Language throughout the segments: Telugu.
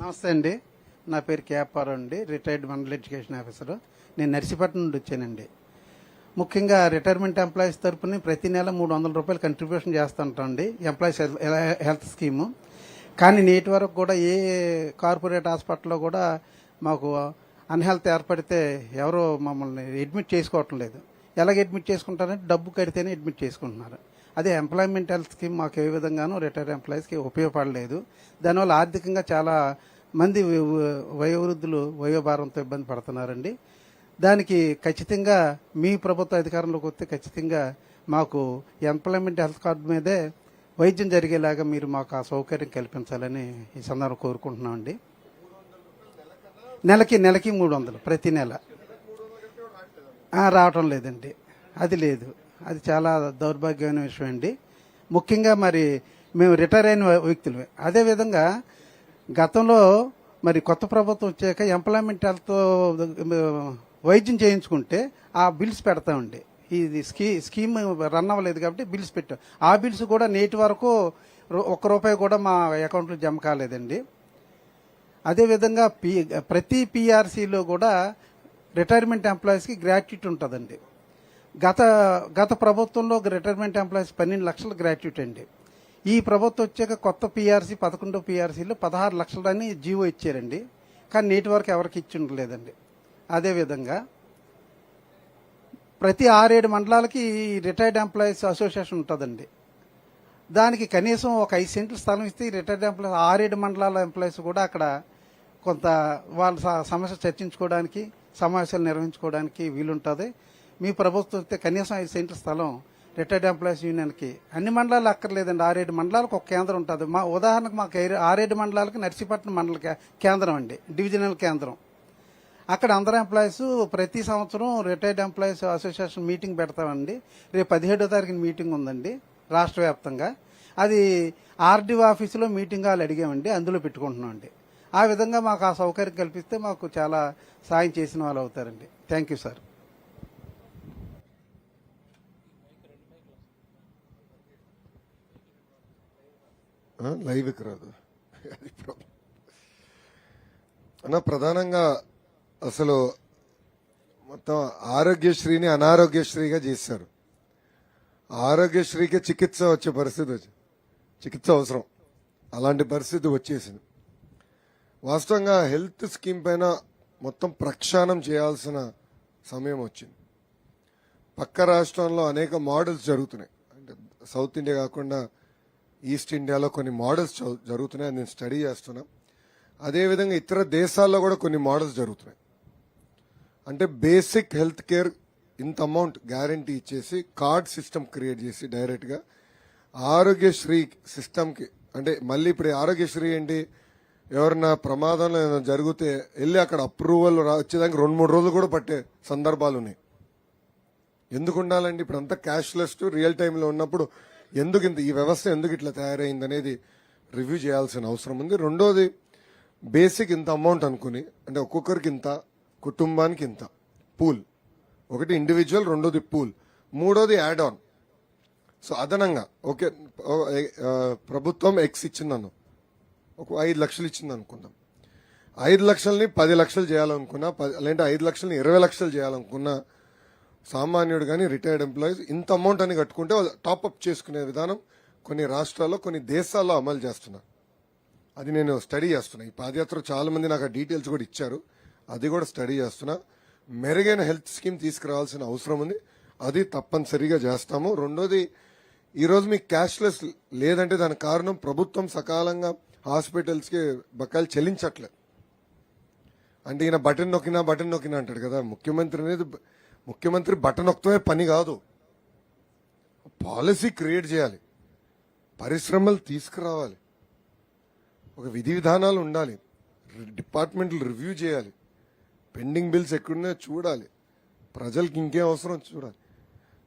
నమస్తే అండి. నా పేరు కేఆర్ఆర్ అండి రిటైర్డ్ మండల్ ఎడ్యుకేషన్ ఆఫీసర్. నేను నర్సీపట్నం నుండి వచ్చానండి. ముఖ్యంగా రిటైర్మెంట్ ఎంప్లాయీస్ తరపున ప్రతి నెల మూడు వందల రూపాయలు కంట్రిబ్యూషన్ చేస్తుంటామండి. ఎంప్లాయీస్ హెల్త్ స్కీము కానీ నేటి వరకు కూడా ఏ కార్పొరేట్ హాస్పిటల్లో కూడా మాకు అన్హెల్త్ ఏర్పడితే ఎవరు మమ్మల్ని అడ్మిట్ చేసుకోవటం లేదు. ఎలాగ అడ్మిట్ చేసుకుంటారంటే డబ్బు కడితేనే అడ్మిట్ చేసుకుంటున్నారు. అదే ఎంప్లాయ్మెంట్ హెల్త్ స్కీమ్ మాకు ఏ విధంగానూ రిటైర్డ్ ఎంప్లాయీస్కి ఉపయోగపడలేదు. దానివల్ల ఆర్థికంగా చాలా మంది వయోవృద్ధులు వయోభారంతో ఇబ్బంది పడుతున్నారండి. దానికి ఖచ్చితంగా మీ ప్రభుత్వ అధికారంలోకి వస్తే ఖచ్చితంగా మాకు ఎంప్లాయ్మెంట్ హెల్త్ కార్డు మీదే వైద్యం జరిగేలాగా మీరు మాకు ఆ సౌకర్యం కల్పించాలని ఈ సందర్భం కోరుకుంటున్నామండి. నెలకి నెలకి మూడు వందలు ప్రతి నెల. రావటం లేదండి. అది లేదు. అది చాలా దౌర్భాగ్యమైన విషయం అండి. ముఖ్యంగా మరి మేము రిటైర్ అయిన వ్యక్తులమే. అదేవిధంగా గతంలో మరి కొత్త ప్రభుత్వం వచ్చాక ఎంప్లాయ్మెంట్ హెల్త్ వైద్యం చేయించుకుంటే ఆ బిల్స్ పెడతామండి. ఇది స్కీ స్కీమ్ రన్ అవ్వలేదు కాబట్టి బిల్స్ పెట్టాం. ఆ బిల్స్ కూడా నేటి వరకు ఒక్క రూపాయి కూడా మా అకౌంట్లో జమ కాలేదండి. అదేవిధంగా పి ప్రతి పిఆర్సీలో కూడా రిటైర్మెంట్ ఎంప్లాయీస్కి గ్రాట్యుటీ ఉంటుందండి. గత గత ప్రభుత్వంలో రిటైర్మెంట్ ఎంప్లాయీస్ పన్నెండు లక్షల గ్రాట్యుటీ అండి. ఈ ప్రభుత్వం వచ్చాక కొత్త పిఆర్సీ పదకొండో పిఆర్సీలో పదహారు లక్షలని జీవో ఇచ్చారండి. కానీ నేటి వరకు ఎవరికి ఇచ్చి ఉండలేదండి. అదేవిధంగా ప్రతి ఆరేడు మండలాలకి రిటైర్డ్ ఎంప్లాయీస్ అసోసియేషన్ ఉంటుందండి. దానికి కనీసం ఒక ఐదు సెంట్ల స్థలం ఇస్తే రిటైర్డ్ ఎంప్లాయీస్ ఆరేడు మండలాల ఎంప్లాయీస్ కూడా అక్కడ కొంత వాళ్ళ స- సమస్య చర్చించుకోవడానికి సమావేశాలు నిర్వహించుకోవడానికి వీలుంటుంది. మీ ప్రభుత్వం కనీసం ఐదు సెంట్ల స్థలం రిటైర్డ్ ఎంప్లాయీస్ యూనియన్కి అన్ని మండలాలు అక్కర్లేదండి. ఆరేడు మండలాలకు ఒక కేంద్రం ఉంటుంది. మా ఉదాహరణకు మాకు ఆరేడు మండలాలకి నర్సీపట్నం మండల కేంద్రం అండి. డివిజనల్ కేంద్రం. అక్కడ అందరు ఎంప్లాయీస్ ప్రతి సంవత్సరం రిటైర్డ్ ఎంప్లాయీస్ అసోసియేషన్ మీటింగ్ పెడతామండి. రేపు పదిహేడో తారీఖున మీటింగ్ ఉందండి రాష్ట్ర వ్యాప్తంగా. అది ఆర్డీఓ ఆఫీసులో మీటింగ్ వాళ్ళు అడిగామండి అందులో పెట్టుకుంటున్నామండి. ఆ విధంగా మాకు ఆ సౌకర్యం కల్పిస్తే మాకు చాలా సాయం చేసిన వాళ్ళు అవుతారండి. థ్యాంక్ యూ సార్ లైవ్కి రాదు. అది ప్రాబ్లం అన్న ప్రధానంగా అసలు మొత్తం ఆరోగ్యశ్రీని అనారోగ్యశ్రీగా చేశారు. ఆరోగ్యశ్రీకి చికిత్స వచ్చే పరిస్థితి వచ్చి చికిత్స అవసరం. అలాంటి పరిస్థితి వచ్చేసింది. వాస్తవంగా హెల్త్ స్కీమ్ పైన మొత్తం ప్రక్షాళన చేయాల్సిన సమయం వచ్చింది. పక్క రాష్ట్రంలో అనేక మోడల్స్ జరుగుతున్నాయి. అంటే సౌత్ ఇండియా కాకుండా ఈస్ట్ ఇండియాలో కొన్ని మోడల్స్ జరుగుతున్నాయి నేను స్టడీ చేస్తున్నా. అదేవిధంగా ఇతర దేశాల్లో కూడా కొన్ని మోడల్స్ జరుగుతున్నాయి. అంటే బేసిక్ హెల్త్ కేర్ ఇంత అమౌంట్ గ్యారంటీ ఇచ్చేసి కార్డ్ సిస్టమ్ క్రియేట్ చేసి డైరెక్ట్గా ఆరోగ్యశ్రీ సిస్టమ్కి అంటే మళ్ళీ ఇప్పుడు ఆరోగ్యశ్రీ ఏంటి? ఎవరన్నా ప్రమాదంలో ఏదైనా జరిగితే వెళ్ళి అక్కడ అప్రూవల్ రా వచ్చేదానికి రెండు మూడు రోజులు కూడా పట్టే సందర్భాలు ఉన్నాయి. ఎందుకు ఉండాలండి? ఇప్పుడు అంతా క్యాష్లెస్ రియల్ టైంలో ఉన్నప్పుడు ఎందుకు ఇంత ఈ వ్యవస్థ ఎందుకు ఇట్లా తయారైంది అనేది రివ్యూ చేయాల్సిన అవసరం ఉంది. రెండోది బేసిక్ ఇంత అమౌంట్ అనుకుని అంటే ఒక్కొక్కరికి ఇంత కుటుంబానికి ఇంత పూల్. ఒకటి ఇండివిజువల్ రెండోది పూల్. మూడోది యాడ్ ఆన్ సో అదనంగా ఓకే ప్రభుత్వం ఎక్స్ ఇచ్చిందను ఒక ఐదు లక్షలు ఇచ్చింది అనుకుందాం. ఐదు లక్షల్ని పది లక్షలు చేయాలనుకున్నా పది లేదంటే ఐదు లక్షల్ని ఇరవై లక్షలు చేయాలనుకున్నా సామాన్యుడు కానీ రిటైర్డ్ ఎంప్లాయీస్ ఇంత అమౌంట్ అని కట్టుకుంటే టాప్అప్ చేసుకునే విధానం కొన్ని రాష్ట్రాల్లో కొన్ని దేశాల్లో అమలు చేస్తున్నా. అది నేను స్టడీ చేస్తున్నా. ఈ పాదయాత్ర చాలా మంది నాకు ఆ డీటెయిల్స్ కూడా ఇచ్చారు. అది కూడా స్టడీ చేస్తున్నా. మెరుగైన హెల్త్ స్కీమ్ తీసుకురావాల్సిన అవసరం ఉంది. అది తప్పనిసరిగా చేస్తాము. రెండోది ఈరోజు మీకు క్యాష్లెస్ లేదంటే దానికి కారణం ప్రభుత్వం సకాలంగా హాస్పిటల్స్కి బకాయిలు చెల్లించట్లేదు అంటే ఈయన బటన్ నొక్కినా బటన్ నొక్కినా అంటాడు కదా. ముఖ్యమంత్రి అనేది ముఖ్యమంత్రి బటన్ పని కాదు. పాలసీ క్రియేట్ చేయాలి. పరిశ్రమలు తీసుకురావాలి. ఒక విధి విధానాలు ఉండాలి. డిపార్ట్మెంట్లు రివ్యూ చేయాలి. పెండింగ్ బిల్స్ ఎక్కడున్నాయో చూడాలి. ప్రజలకి ఇంకేం అవసరం చూడాలి.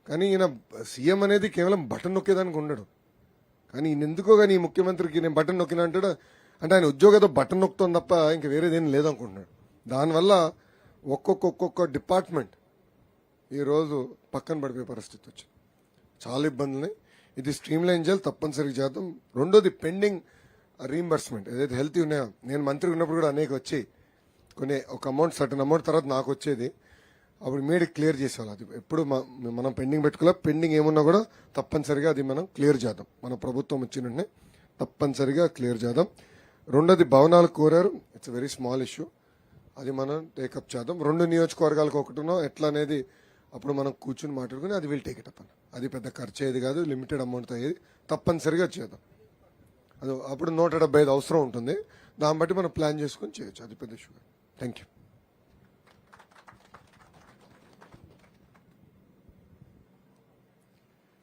కానీ ఈయన సీఎం అనేది కేవలం బటన్ నొక్కేదానికి ఉండడు. కానీ ఈయన ఎందుకో కానీ ఈ ముఖ్యమంత్రికి నేను బటన్ నొక్కిన అంటాడు? అంటే ఆయన ఉద్యోగంతో బటన్ నొక్కుతాం తప్ప ఇంకా వేరేదేం లేదనుకుంటున్నాడు. దానివల్ల ఒక్కొక్క ఒక్కొక్క డిపార్ట్మెంట్ ఈరోజు పక్కన పడిపోయే పరిస్థితి వచ్చింది. చాలా ఇబ్బందులు ఇది స్ట్రీమ్ లైన్ చేయాలి తప్పనిసరిగా చేద్దాం. రెండోది పెండింగ్ రీంబర్స్మెంట్ ఏదైతే హెల్త్ ఉన్నాయో నేను మంత్రి ఉన్నప్పుడు కూడా అనేక వచ్చి కొన్ని ఒక అమౌంట్ సర్టన్ అమౌంట్ తర్వాత నాకు వచ్చేది. అప్పుడు మీడి క్లియర్ చేసేవాళ్ళు. అది ఎప్పుడు మనం పెండింగ్ పెట్టుకోలే. పెండింగ్ ఏమున్నా కూడా తప్పనిసరిగా అది మనం క్లియర్ చేద్దాం. మన ప్రభుత్వం వచ్చిన వెంటనే తప్పనిసరిగా క్లియర్ చేద్దాం. రెండోది భవనాలు కోరారు. ఇట్స్ వెరీ స్మాల్ ఇష్యూ అది మనం టేకప్ చేద్దాం. రెండు నియోజకవర్గాలకు ఒకటినో ఎట్లా అనేది అప్పుడు మనం కూర్చుని మాట్లాడుకుని అది విల్ టేక్ ఇట్ అప్ అని అది పెద్ద ఖర్చు అయ్యేది కాదు లిమిటెడ్ అమౌంట్తో అయ్యేది. తప్పనిసరిగా చేద్దాం. అది అప్పుడు నూట డెబ్బై ఐదు అవసరం ఉంటుంది. దాన్ని బట్టి మనం ప్లాన్ చేసుకొని చేయొచ్చు. అది పెద్ద issue thank you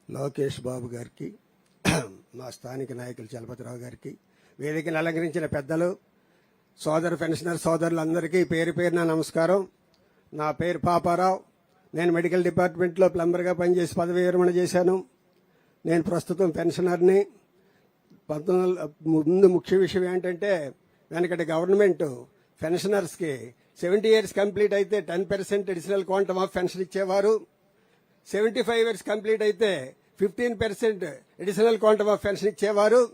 Lokesh Babu గారికి మా స్థానిక నాయకులు చలపతిరావు గారికి వేదికను అలంకరించిన పెద్దలు సోదరు పెన్షనర్ సోదరులందరికీ పేరు పేరున నమస్కారం. నా పేరు పాపారావు. నేను మెడికల్ డిపార్ట్మెంట్లో ప్లంబర్గా పనిచేసి పదవి విరమణ చేశాను. నేను ప్రస్తుతం పెన్షనర్ని. పంతొమ్మిది ముందు ముఖ్య విషయం ఏంటంటే వెనకటి గవర్నమెంట్ పెన్షనర్స్కి సెవెంటీ ఇయర్స్ కంప్లీట్ అయితే ten percent additional quantum of pension ఇచ్చేవారు. సెవెంటీ ఫైవ్ ఇయర్స్ కంప్లీట్ అయితే fifteen percent additional quantum of pension ఇచ్చేవారు.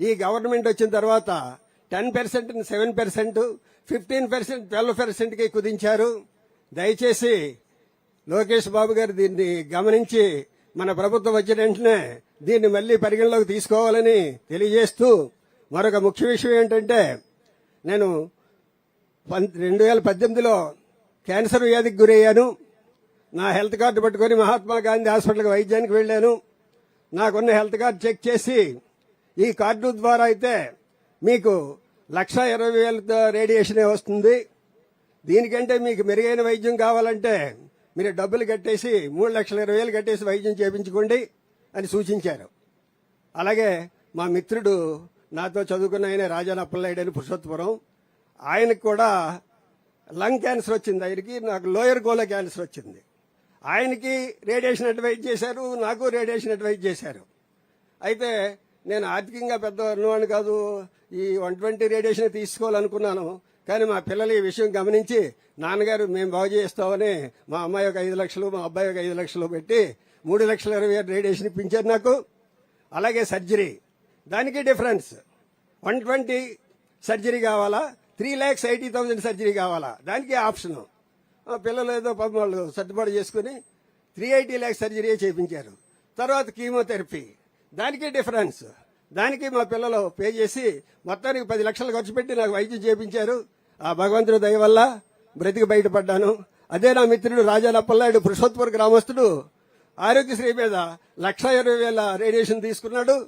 ఈ గవర్నమెంట్ వచ్చిన తర్వాత ten percent seven percent fifteen percent twelve పర్సెంట్కి కుదించారు. దయచేసి లోకేష్ బాబు గారు దీన్ని గమనించి మన ప్రభుత్వం వచ్చిన వెంటనే దీన్ని మళ్ళీ పరిగణలోకి తీసుకోవాలని తెలియజేస్తూ మరొక ముఖ్య విషయం ఏంటంటే నేను రెండు వేల పద్దెనిమిదిలో క్యాన్సర్ వ్యాధికి గురయ్యాను. నా హెల్త్ కార్డు పట్టుకొని మహాత్మా గాంధీ హాస్పిటల్కి వైద్యానికి వెళ్ళాను. నాకున్న హెల్త్ కార్డు చెక్ చేసి ఈ కార్డు ద్వారా అయితే మీకు లక్ష ఇరవై వేలతో రేడియేషనే వస్తుంది. దీనికంటే మీకు మెరుగైన వైద్యం కావాలంటే మీరు డబ్బులు కట్టేసి మూడు లక్షల ఇరవై వేలు కట్టేసి వైద్యం చేయించుకోండి అని సూచించారు. అలాగే మా మిత్రుడు నాతో చదువుకున్న ఆయన రాజానప్పలనాయుడు అని పురుషోత్తపురం. ఆయనకు కూడా లంగ్ క్యాన్సర్ వచ్చింది. ఆయనకి నాకు లోయర్ గోల క్యాన్సర్ వచ్చింది. ఆయనకి రేడియేషన్ అడ్వైజ్ చేశారు నాకు రేడియేషన్ అడ్వైజ్ చేశారు. అయితే నేను ఆర్థికంగా పెద్ద ఉన్నవాడిని కాదు ఈ వన్ ట్వంటీ రేడియేషన్ తీసుకోవాలనుకున్నాను. కానీ మా పిల్లలు ఈ విషయం గమనించి నాన్నగారు మేము బాగు చేస్తామని మా అమ్మాయి ఒక ఐదు లక్షలు మా అబ్బాయి ఒక ఐదు లక్షలు పెట్టి మూడు లక్షల ఇరవై ఆరు రేడియేషన్ ఇప్పించారు నాకు. అలాగే సర్జరీ. దానికి డిఫరెన్స్. వన్ ట్వంటీ సర్జరీ కావాలా? Three lakhs eighty thousand surgery కావాలా? దానికి ఆప్షన్. పిల్లలు ఏదో పాపం వాళ్ళు సర్దుబాటు చేసుకుని త్రీ ఎయిటీ ల్యాక్స్ సర్జరీ చేయించారు తర్వాత కీమోథెరపీ. దానికి డిఫరెన్స్. దానికి మా పిల్లలు పే చేసి మొత్తానికి పది లక్షలు ఖర్చు పెట్టి నాకు వైద్యం చేయించారు ఆ భగవంతుడి దయ వల్ల బ్రతికి బయటపడ్డాను. అదే నా మిత్రుడు రాజా నప్పలనాయుడు పురుషోత్పూర్ గ్రామస్తుడు. ఆరోగ్యశ్రీ మీద లక్ష ఇరవై వేల రేడియేషన్ తీసుకున్నాడు.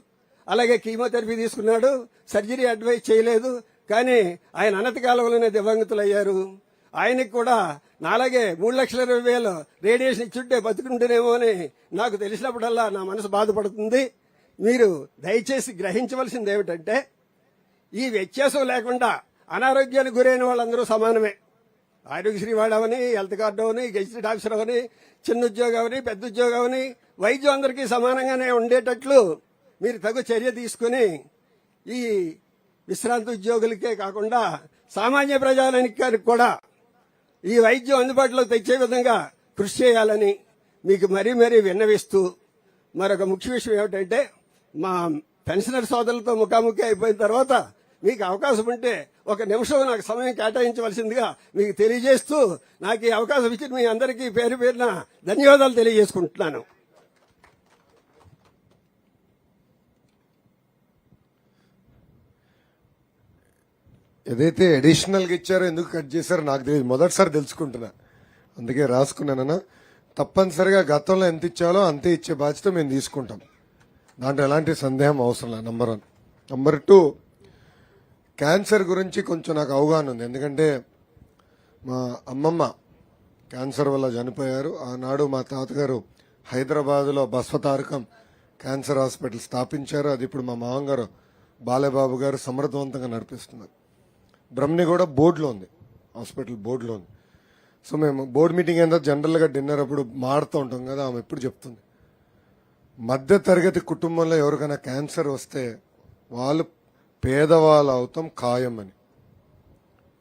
అలాగే కీమోథెరపీ తీసుకున్నాడు. సర్జరీ అడ్వైజ్ చేయలేదు. కానీ ఆయన అనతి కాలంలోనే దివంగతులయ్యారు. ఆయనకి కూడా నాలాగే మూడు లక్షల ఇరవై వేలు రేడియేషన్ ఇచ్చుంటే బతుకుంటేనేమో అని నాకు తెలిసినప్పుడల్లా నా మనసు బాధపడుతుంది. మీరు దయచేసి గ్రహించవలసింది ఏమిటంటే ఈ వ్యత్యాసం లేకుండా అనారోగ్యానికి గురైన వాళ్ళందరూ సమానమే. ఆరోగ్యశ్రీ వాడవని హెల్త్ కార్డు అవని గెజిటెడ్ ఆఫీసర్ అవని చిన్న ఉద్యోగం అవని పెద్ద ఉద్యోగం అవని వైద్యం అందరికీ సమానంగానే ఉండేటట్లు మీరు తగు చర్య తీసుకుని ఈ విశ్రాంతి ఉద్యోగులకే కాకుండా సామాన్య ప్రజానికి కూడా ఈ వైద్యం అందుబాటులో తెచ్చే విధంగా కృషి చేయాలని మీకు మరీ మరీ విన్నవిస్తూ మరొక ముఖ్య విషయం ఏమిటంటే మా పెన్షనర్ సోదరులతో ముఖాముఖి అయిపోయిన తర్వాత మీకు అవకాశం ఉంటే ఒక నిమిషం నాకు సమయం కేటాయించవలసిందిగా మీకు తెలియజేస్తూ నాకు ఈ అవకాశం ఇచ్చిన మీ అందరికీ పేరు పేరున ధన్యవాదాలు తెలియజేసుకుంటున్నాను. ఏదైతే అడిషనల్గా ఇచ్చారో ఎందుకు కట్ చేశారో నాకు తెలియదు. మొదటిసారి తెలుసుకుంటున్నా. అందుకే రాసుకున్నానన్నా. తప్పనిసరిగా గతంలో ఎంత ఇచ్చాలో అంతే ఇచ్చే బాధ్యత మేము తీసుకుంటాం. దాంట్లో ఎలాంటి సందేహం అవసరం లేదు number one number two cancer గురించి కొంచెం నాకు అవగాహన ఉంది. ఎందుకంటే మా అమ్మమ్మ క్యాన్సర్ వల్ల చనిపోయారు. ఆనాడు మా తాతగారు హైదరాబాద్లో బస్వతారకం క్యాన్సర్ హాస్పిటల్ స్థాపించారు. అది ఇప్పుడు మా మామగారు బాలేబాబు గారు సమర్థవంతంగా నడిపిస్తున్నారు. బ్రహ్మని కూడా బోర్డులో ఉంది. హాస్పిటల్ బోర్డులో ఉంది. సో మేము బోర్డు మీటింగ్ ఏందో జనరల్గా డిన్నర్ అప్పుడు మాడుతూ ఉంటాం కదా ఆమె ఎప్పుడు చెప్తుంది. మధ్య తరగతి కుటుంబంలో ఎవరికైనా క్యాన్సర్ వస్తే వాళ్ళు పేదవాళ్ళు అవుతాం ఖాయం అని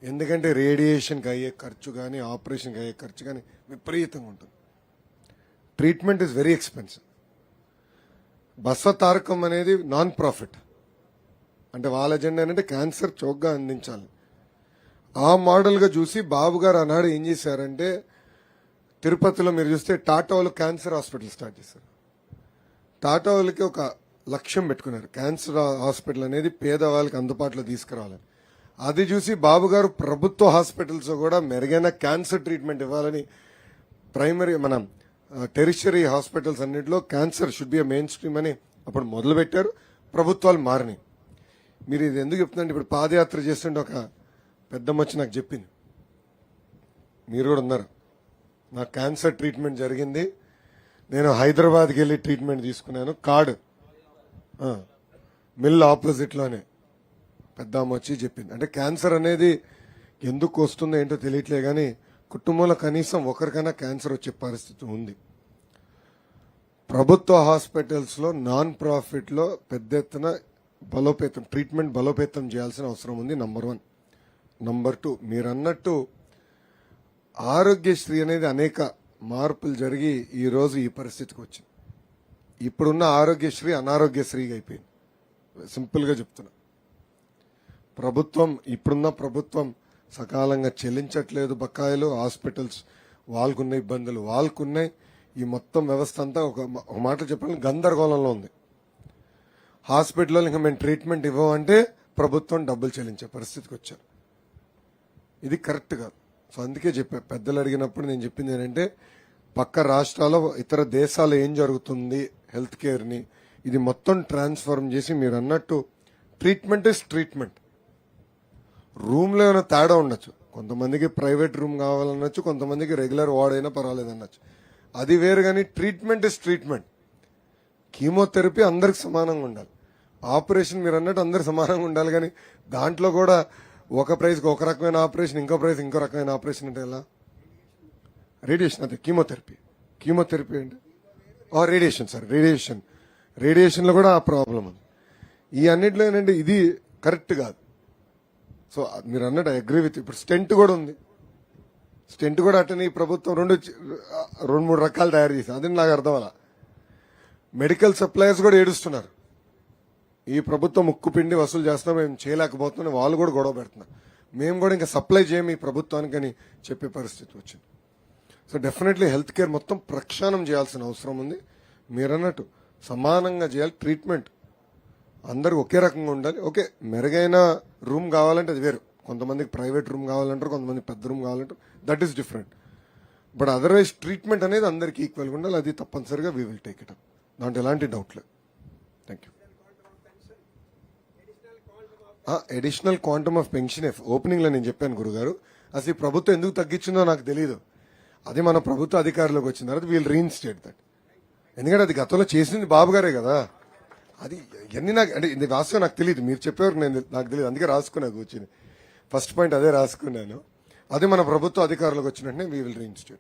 ఎందుకంటే రేడియేషన్కి అయ్యే ఖర్చు కానీ ఆపరేషన్కి అయ్యే ఖర్చు కానీ విపరీతంగా ఉంటుంది. Treatment is very expensive. Basavatarakam అనేది నాన్ ప్రాఫిట్ అంటే వాళ్ళ ఎజెండా ఏంటంటే క్యాన్సర్ చోక్గా అందించాలి. ఆ మోడల్గా చూసి బాబు గారు ఆనాడు ఏం చేశారంటే తిరుపతిలో మీరు చూస్తే టాటా వాళ్ళు క్యాన్సర్ హాస్పిటల్ స్టార్ట్ చేశారు. టాటా వాళ్ళకి ఒక లక్ష్యం పెట్టుకున్నారు. క్యాన్సర్ హాస్పిటల్ అనేది పేదవాళ్ళకి అందుబాటులో తీసుకురావాలని. అది చూసి బాబు గారు ప్రభుత్వ హాస్పిటల్స్ కూడా మెరుగైన క్యాన్సర్ ట్రీట్మెంట్ ఇవ్వాలని ప్రైమరీ మన టెరిషరీ హాస్పిటల్స్ అన్నింటిలో cancer should be main stream అని అప్పుడు మొదలుపెట్టారు. ప్రభుత్వాలు మారినాయి. మీరు ఇది ఎందుకు చెప్తుందండి ఇప్పుడు పాదయాత్ర చేస్తుంటే ఒక పెద్దమ్మ వచ్చి నాకు చెప్పింది. మీరు కూడా ఉన్నారు. నా క్యాన్సర్ ట్రీట్మెంట్ జరిగింది. నేను హైదరాబాద్కి వెళ్ళి ట్రీట్మెంట్ తీసుకున్నాను. కార్డు మిల్ ఆపోజిట్లోనే. పెద్ద వచ్చి చెప్పింది. అంటే క్యాన్సర్ అనేది ఎందుకు వస్తుందో ఏంటో తెలియట్లే కానీ కుటుంబంలో కనీసం ఒకరికైనా క్యాన్సర్ వచ్చే పరిస్థితి ఉంది. ప్రభుత్వ హాస్పిటల్స్లో నాన్ ప్రాఫిట్లో పెద్ద ఎత్తున బలోపేతం ట్రీట్మెంట్ బలోపేతం చేయాల్సిన అవసరం ఉంది నంబర్ వన్. నంబర్ టూ మీరు అన్నట్టు ఆరోగ్యశ్రీ అనేది అనేక మార్పులు జరిగి ఈరోజు ఈ పరిస్థితికి వచ్చింది. ఇప్పుడున్న ఆరోగ్యశ్రీ అనారోగ్యశ్రీగా అయిపోయింది. సింపుల్గా చెప్తున్నా. ప్రభుత్వం ఇప్పుడున్న ప్రభుత్వం సకాలంగా చెల్లించట్లేదు బకాయిలు హాస్పిటల్స్ వాళ్ళకున్న ఇబ్బందులు వాళ్ళకున్నాయి ఈ మొత్తం వ్యవస్థ అంతా ఒక ఒక మాట చెప్పాలని గందరగోళంలో ఉంది. హాస్పిటల్లో ఇంకా మేము ట్రీట్మెంట్ ఇవ్వమంటే ప్రభుత్వం డబ్బులు చెల్లించే పరిస్థితికి వచ్చారు. ఇది కరెక్ట్ కాదు. సో అందుకే చెప్పా పెద్దలు అడిగినప్పుడు నేను చెప్పింది ఏంటంటే పక్క రాష్ట్రాల్లో ఇతర దేశాలు ఏం జరుగుతుంది హెల్త్ కేర్ని ఇది మొత్తం ట్రాన్స్ఫార్మ్ చేసి మీరు అన్నట్టు ట్రీట్మెంట్ ఇస్ ట్రీట్మెంట్ రూమ్లో ఏమైనా తేడా ఉండొచ్చు. కొంతమందికి ప్రైవేట్ రూమ్ కావాలనొచ్చు కొంతమందికి రెగ్యులర్ వార్డ్ అయినా పర్వాలేదనొచ్చు. అది వేరు కానీ ట్రీట్మెంట్ ఇస్ ట్రీట్మెంట్ కీమోథెరపీ అందరికి సమానంగా ఉండాలి. ఆపరేషన్ మీరు అన్నట్టు అందరు సమానంగా ఉండాలి కానీ దాంట్లో కూడా ఒక ప్రైజ్కి ఒక రకమైన ఆపరేషన్ ఇంకో ప్రైస్ ఇంకో రకమైన ఆపరేషన్ అంటే ఎలా? రేడియేషన్ అదే కీమోథెరపీ. కీమోథెరపీ అంటే? రేడియేషన్ సార్ రేడియేషన్ రేడియేషన్లో కూడా ఆ ప్రాబ్లం ఉంది. ఈ అన్నింటిలో ఏంటంటే ఇది కరెక్ట్ కాదు. సో మీరు అన్నట్టు అగ్రీ విత్ ఇప్పుడు స్టెంట్ కూడా ఉంది. స్టెంట్ కూడా అట్టని ఈ ప్రభుత్వం రెండు రెండు మూడు రకాలు తయారు చేసింది. అది నాకు అర్థం అలా. మెడికల్ సప్లయర్స్ కూడా ఏడుస్తున్నారు. ఈ ప్రభుత్వం ఉక్కు పిండి వసూలు చేస్తున్నా మేము చేయలేకపోతున్నాం వాళ్ళు కూడా గొడవ పెడుతున్నారు మేము కూడా ఇంకా సప్లై చేయం ఈ ప్రభుత్వానికి అని చెప్పే పరిస్థితి వచ్చింది. సో డెఫినెట్లీ హెల్త్ కేర్ మొత్తం ప్రక్షాళనం చేయాల్సిన అవసరం ఉంది. మీరన్నట్టు సమానంగా చేయాలి ట్రీట్మెంట్ అందరూ ఒకే రకంగా ఉండాలి. ఓకే మెరుగైన రూమ్ కావాలంటే అది వేరు. కొంతమందికి ప్రైవేట్ రూమ్ కావాలంటారు కొంతమంది పెద్ద రూమ్ కావాలంటారు. That is different but otherwise treatment అనేది అందరికీ ఈక్వల్గా ఉండాలి. అది తప్పనిసరిగా we will take it up దాంట్లో ఎలాంటి డౌట్ లేదు. Thank you additional quantum of pension ఓపెనింగ్లో నేను చెప్పాను గురుగారు. అసలు ప్రభుత్వం ఎందుకు తగ్గించిందో నాకు తెలియదు అది మన ప్రభుత్వ అధికారులకు వచ్చిన తర్వాత వీళ్ళు రీఇన్స్టేట్ దట్ ఎందుకంటే అది గతంలో చేసింది బాబు గారే కదా. అది ఎన్ని నాకు అంటే ఇది రాసుకో నాకు తెలియదు మీరు చెప్పేవారు నేను నాకు తెలియదు అందుకే రాసుకున్నా కూర్చుని. ఫస్ట్ పాయింట్ అదే రాసుకున్నాను. అది మన ప్రభుత్వ అధికారులకు వచ్చినట్టే వీ విల్ రీఇన్స్టేట్